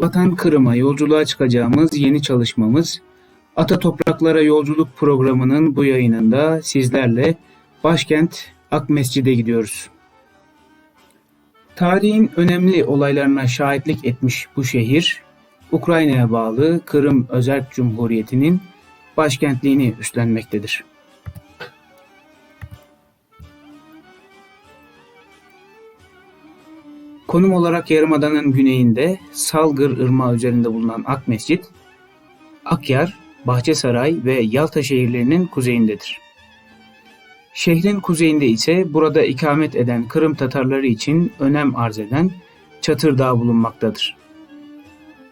Vatan Kırım'a yolculuğa çıkacağımız yeni çalışmamız Ata Topraklara Yolculuk programının bu yayınında sizlerle başkent Akmescid'e gidiyoruz. Tarihin önemli olaylarına şahitlik etmiş bu şehir, Ukrayna'ya bağlı Kırım Özerk Cumhuriyeti'nin başkentliğini üstlenmektedir. Konum olarak Yarımada'nın güneyinde Salgır Irmağı üzerinde bulunan Akmescit, Akyar, Bahçesaray ve Yalta şehirlerinin kuzeyindedir. Şehrin kuzeyinde ise burada ikamet eden Kırım Tatarları için önem arz eden Çatırdağ bulunmaktadır.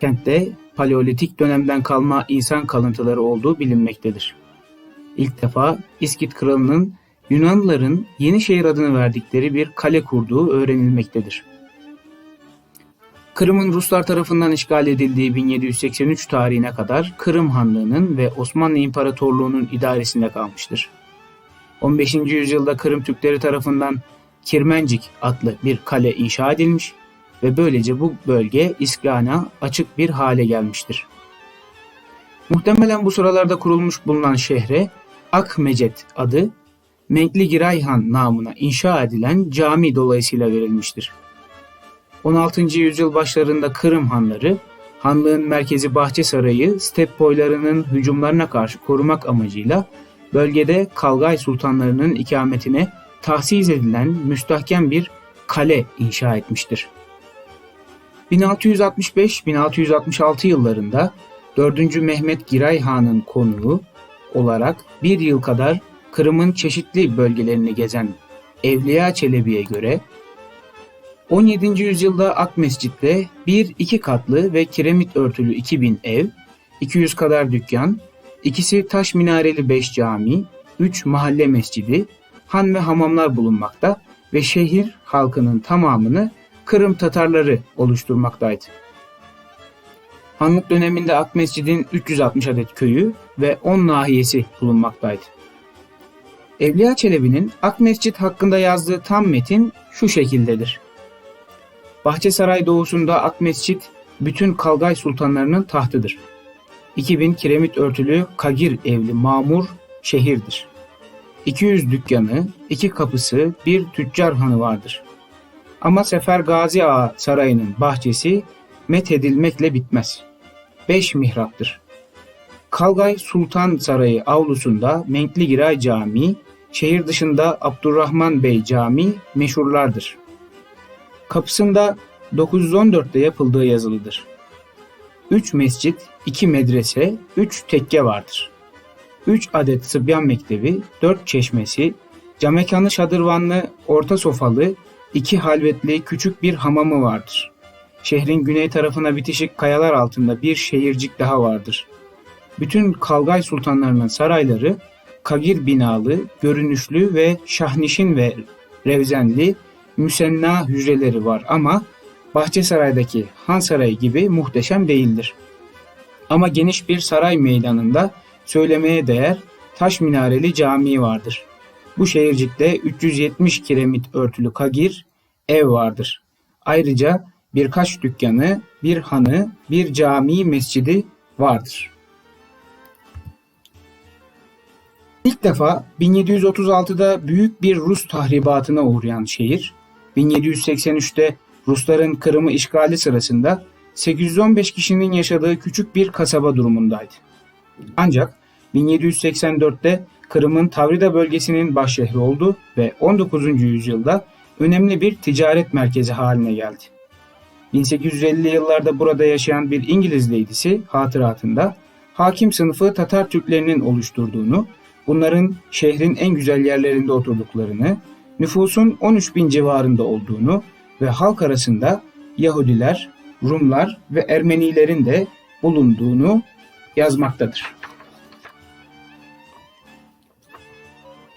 Kentte Paleolitik dönemden kalma insan kalıntıları olduğu bilinmektedir. İlk defa İskit Kralı'nın Yunanlıların Yenişehir adını verdikleri bir kale kurduğu öğrenilmektedir. Kırım'ın Ruslar tarafından işgal edildiği 1783 tarihine kadar Kırım Hanlığı'nın ve Osmanlı İmparatorluğu'nun idaresinde kalmıştır. 15. yüzyılda Kırım Türkleri tarafından Kirmencik adlı bir kale inşa edilmiş ve böylece bu bölge iskana açık bir hale gelmiştir. Muhtemelen bu sıralarda kurulmuş bulunan şehre Akmecet adı Menkli Girayhan namına inşa edilen cami dolayısıyla verilmiştir. 16. yüzyıl başlarında Kırım hanları, hanlığın merkezi Bahçesaray'ı step boylarının hücumlarına karşı korumak amacıyla bölgede Kalgay sultanlarının ikametine tahsis edilen müstahkem bir kale inşa etmiştir. 1665-1666 yıllarında 4. Mehmet Giray Han'ın konuğu olarak bir yıl kadar Kırım'ın çeşitli bölgelerini gezen Evliya Çelebi'ye göre 17. yüzyılda Akmescid'de bir iki katlı ve kiremit örtülü 2000 ev, 200 kadar dükkan, ikisi taş minareli 5 cami, 3 mahalle mescidi, han ve hamamlar bulunmakta ve şehir halkının tamamını Kırım Tatarları oluşturmaktaydı. Hanlık döneminde Akmescid'in 360 adet köyü ve 10 nahiyesi bulunmaktaydı. Evliya Çelebi'nin Akmescid hakkında yazdığı tam metin şu şekildedir. Bahçesaray doğusunda Akmescit bütün Kalgay sultanlarının tahtıdır. 2000 kiremit örtülü Kagir evli mamur şehirdir. 200 dükkanı, iki kapısı, bir tüccar hanı vardır. Ama Sefer Gazi Ağa sarayının bahçesi methedilmekle bitmez. 5 mihraptır. Kalgay Sultan Sarayı avlusunda Menkli Giray Camii, şehir dışında Abdurrahman Bey Camii meşhurlardır. Kapısında 914'te yapıldığı yazılıdır. 3 mescit, 2 medrese, 3 tekke vardır. 3 adet Sıbyan Mektebi, 4 çeşmesi, camekanı şadırvanlı, orta sofalı, 2 halvetli küçük bir hamamı vardır. Şehrin güney tarafına bitişik kayalar altında bir şehircik daha vardır. Bütün Kalgay sultanlarının sarayları kagir binalı, görünüşlü ve şahnişin ve revzenli müsenna hücreleri var ama Bahçesaray'daki Han Sarayı gibi muhteşem değildir. Ama geniş bir saray meydanında söylemeye değer taş minareli camii vardır. Bu şehircikte 370 kiremit örtülü kagir ev vardır. Ayrıca birkaç dükkanı, bir hanı, bir cami mescidi vardır. İlk defa 1736'da büyük bir Rus tahribatına uğrayan şehir, 1783'te Rusların Kırım'ı işgali sırasında 815 kişinin yaşadığı küçük bir kasaba durumundaydı. Ancak 1784'te Kırım'ın Tavrida bölgesinin başşehri oldu ve 19. yüzyılda önemli bir ticaret merkezi haline geldi. 1850'li yıllarda burada yaşayan bir İngiliz leydisi hatıratında hakim sınıfı Tatar Türklerinin oluşturduğunu, bunların şehrin en güzel yerlerinde oturduklarını, nüfusun 13 bin civarında olduğunu ve halk arasında Yahudiler, Rumlar ve Ermenilerin de bulunduğunu yazmaktadır.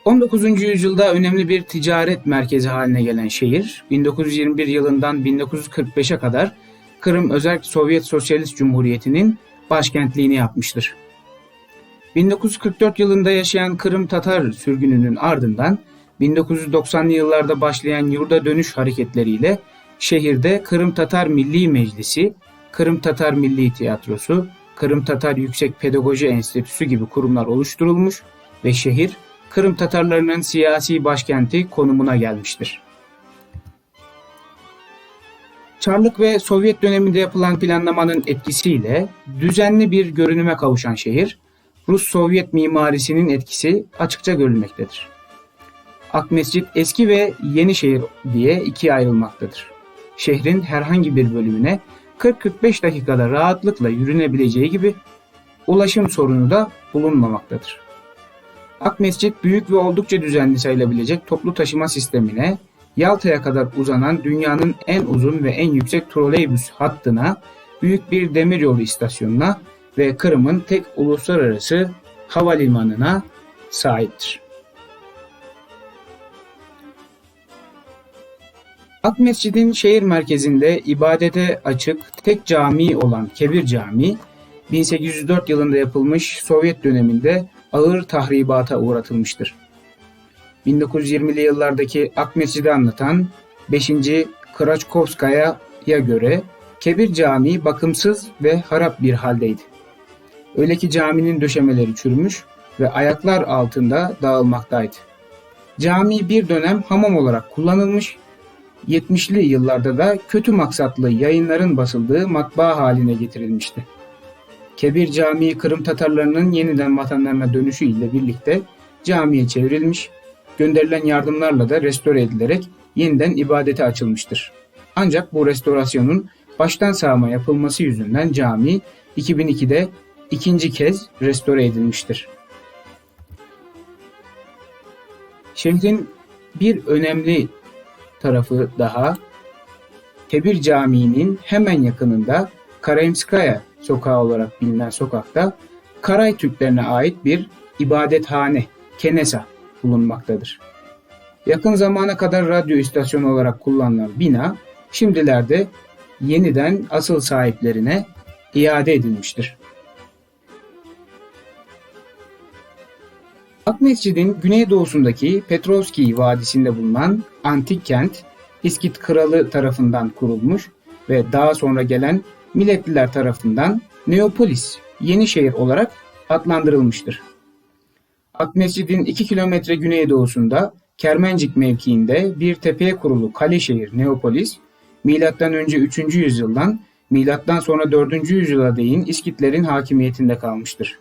19. yüzyılda önemli bir ticaret merkezi haline gelen şehir, 1921 yılından 1945'e kadar Kırım Özerk Sovyet Sosyalist Cumhuriyeti'nin başkentliğini yapmıştır. 1944 yılında yaşayan Kırım Tatar sürgününün ardından 1990'lı yıllarda başlayan yurda dönüş hareketleriyle şehirde Kırım Tatar Milli Meclisi, Kırım Tatar Milli Tiyatrosu, Kırım Tatar Yüksek Pedagoji Enstitüsü gibi kurumlar oluşturulmuş ve şehir Kırım Tatarlarının siyasi başkenti konumuna gelmiştir. Çarlık ve Sovyet döneminde yapılan planlamanın etkisiyle düzenli bir görünüme kavuşan şehir, Rus-Sovyet mimarisinin etkisi açıkça görülmektedir. Akmescit eski ve yeni şehir diye ikiye ayrılmaktadır. Şehrin herhangi bir bölümüne 40-45 dakikada rahatlıkla yürünebileceği gibi ulaşım sorunu da bulunmamaktadır. Akmescit büyük ve oldukça düzenli sayılabilecek toplu taşıma sistemine, Yalta'ya kadar uzanan dünyanın en uzun ve en yüksek troleybüs hattına, büyük bir demiryolu istasyonuna ve Kırım'ın tek uluslararası havalimanına sahiptir. Ak Mescid'in şehir merkezinde ibadete açık tek cami olan Kebir Camii, 1804 yılında yapılmış Sovyet döneminde ağır tahribata uğratılmıştır. 1920'li yıllardaki Ak Mescid'i anlatan 5. Kraçkovskaya'ya göre Kebir Camii bakımsız ve harap bir haldeydi. Öyle ki caminin döşemeleri çürümüş ve ayaklar altında dağılmaktaydı. Cami bir dönem hamam olarak kullanılmış 70'li yıllarda da kötü maksatlı yayınların basıldığı matbaa haline getirilmişti. Kebir Camii Kırım Tatarlarının yeniden vatanlarına dönüşü ile birlikte camiye çevrilmiş, gönderilen yardımlarla da restore edilerek yeniden ibadete açılmıştır. Ancak bu restorasyonun baştan sağma yapılması yüzünden cami 2002'de ikinci kez restore edilmiştir. Şehrin bir önemli tarafı daha Tebir Camii'nin hemen yakınında Karayemskaya sokağı olarak bilinen sokakta Karay Türklerine ait bir ibadethane, kenesa bulunmaktadır. Yakın zamana kadar radyo istasyonu olarak kullanılan bina şimdilerde yeniden asıl sahiplerine iade edilmiştir. Akmescid'in güneydoğusundaki Petrovski Vadisi'nde bulunan antik kent İskit Kralı tarafından kurulmuş ve daha sonra gelen Milletliler tarafından Neopolis, yeni şehir olarak adlandırılmıştır. Akmescid'in 2 kilometre güneydoğusunda Kermencik mevkiinde bir tepeye kurulu kale şehir Neopolis, M.Ö. 3. yüzyıldan M.Ö. sonra 4. yüzyıla değin İskitlerin hakimiyetinde kalmıştır.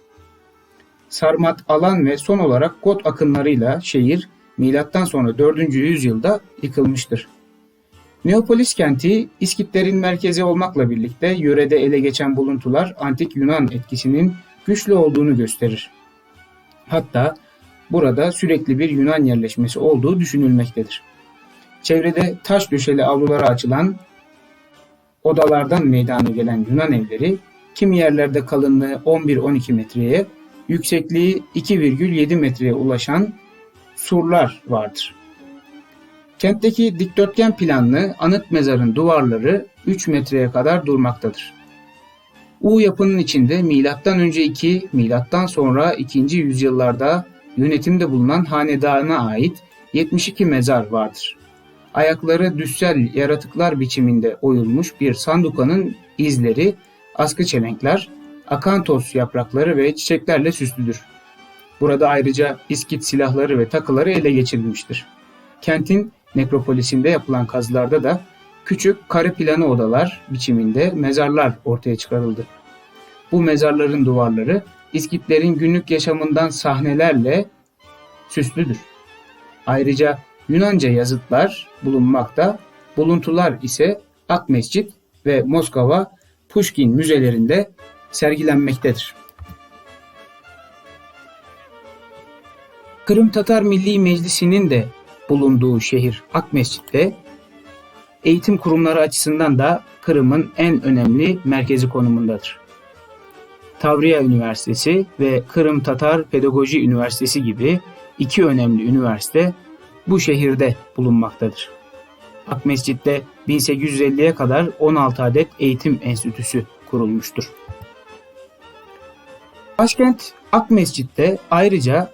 Sarmat, Alan ve son olarak Got akınlarıyla şehir milattan sonra 4. yüzyılda yıkılmıştır. Neopolis kenti İskitlerin merkezi olmakla birlikte yörede ele geçen buluntular antik Yunan etkisinin güçlü olduğunu gösterir. Hatta burada sürekli bir Yunan yerleşmesi olduğu düşünülmektedir. Çevrede taş döşeli avlulara açılan odalardan meydana gelen Yunan evleri kimi yerlerde kalınlığı 11-12 metreye, yüksekliği 2,7 metreye ulaşan surlar vardır. Kentteki dikdörtgen planlı anıt mezarın duvarları 3 metreye kadar durmaktadır. U yapının içinde milattan önce 2, milattan sonra 2. yüzyıllarda yönetimde bulunan hanedana ait 72 mezar vardır. Ayakları düssel yaratıklar biçiminde oyulmuş bir sandukanın izleri, askı çelenkler, akantos yaprakları ve çiçeklerle süslüdür. Burada ayrıca iskit silahları ve takıları ele geçirilmiştir. Kentin nekropolisinde yapılan kazılarda da küçük kare planı odalar biçiminde mezarlar ortaya çıkarıldı. Bu mezarların duvarları İskitlerin günlük yaşamından sahnelerle süslüdür. Ayrıca Yunanca yazıtlar bulunmakta, buluntular ise Ak Mescit ve Moskova Pushkin müzelerinde sergilenmektedir. Kırım Tatar Milli Meclisi'nin de bulunduğu şehir Akmescit'te eğitim kurumları açısından da Kırım'ın en önemli merkezi konumundadır. Tavriya Üniversitesi ve Kırım Tatar Pedagoji Üniversitesi gibi iki önemli üniversite bu şehirde bulunmaktadır. Akmescit'te 1850'ye kadar 16 adet eğitim enstitüsü kurulmuştur. Başkent Akmescit'te ayrıca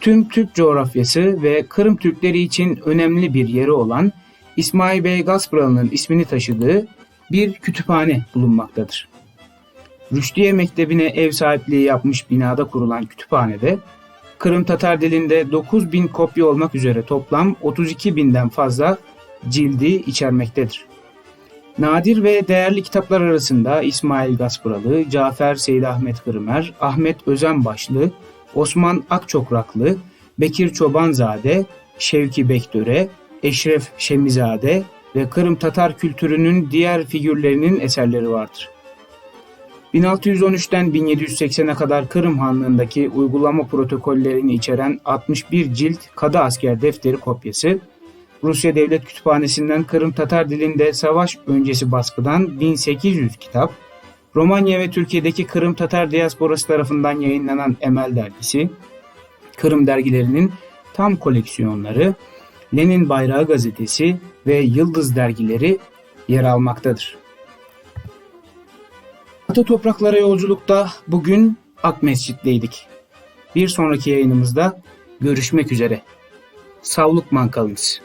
tüm Türk coğrafyası ve Kırım Türkleri için önemli bir yeri olan İsmail Bey Gaspralı'nın ismini taşıdığı bir kütüphane bulunmaktadır. Rüşdiye Mektebi'ne ev sahipliği yapmış binada kurulan kütüphanede Kırım Tatar dilinde 9000 kopya olmak üzere toplam 32 binden fazla cildi içermektedir. Nadir ve değerli kitaplar arasında İsmail Gasparalı, Cafer Seyyid Ahmet Kırımer, Ahmet Özenbaşlı, Osman Akçokraklı, Bekir Çobanzade, Şevki Bekdöre, Eşref Şemizade ve Kırım Tatar kültürünün diğer figürlerinin eserleri vardır. 1613'ten 1780'e kadar Kırım Hanlığındaki uygulama protokollerini içeren 61 cilt Kadı Asker Defteri kopyası, Rusya Devlet Kütüphanesi'nden Kırım Tatar dilinde savaş öncesi baskıdan 1800 kitap, Romanya ve Türkiye'deki Kırım Tatar diasporası tarafından yayınlanan Emel dergisi, Kırım dergilerinin tam koleksiyonları, Lenin Bayrağı gazetesi ve Yıldız dergileri yer almaktadır. Ata topraklara yolculukta bugün Ak Mescid'deydik. Bir sonraki yayınımızda görüşmek üzere. Sağlıkman kalınız.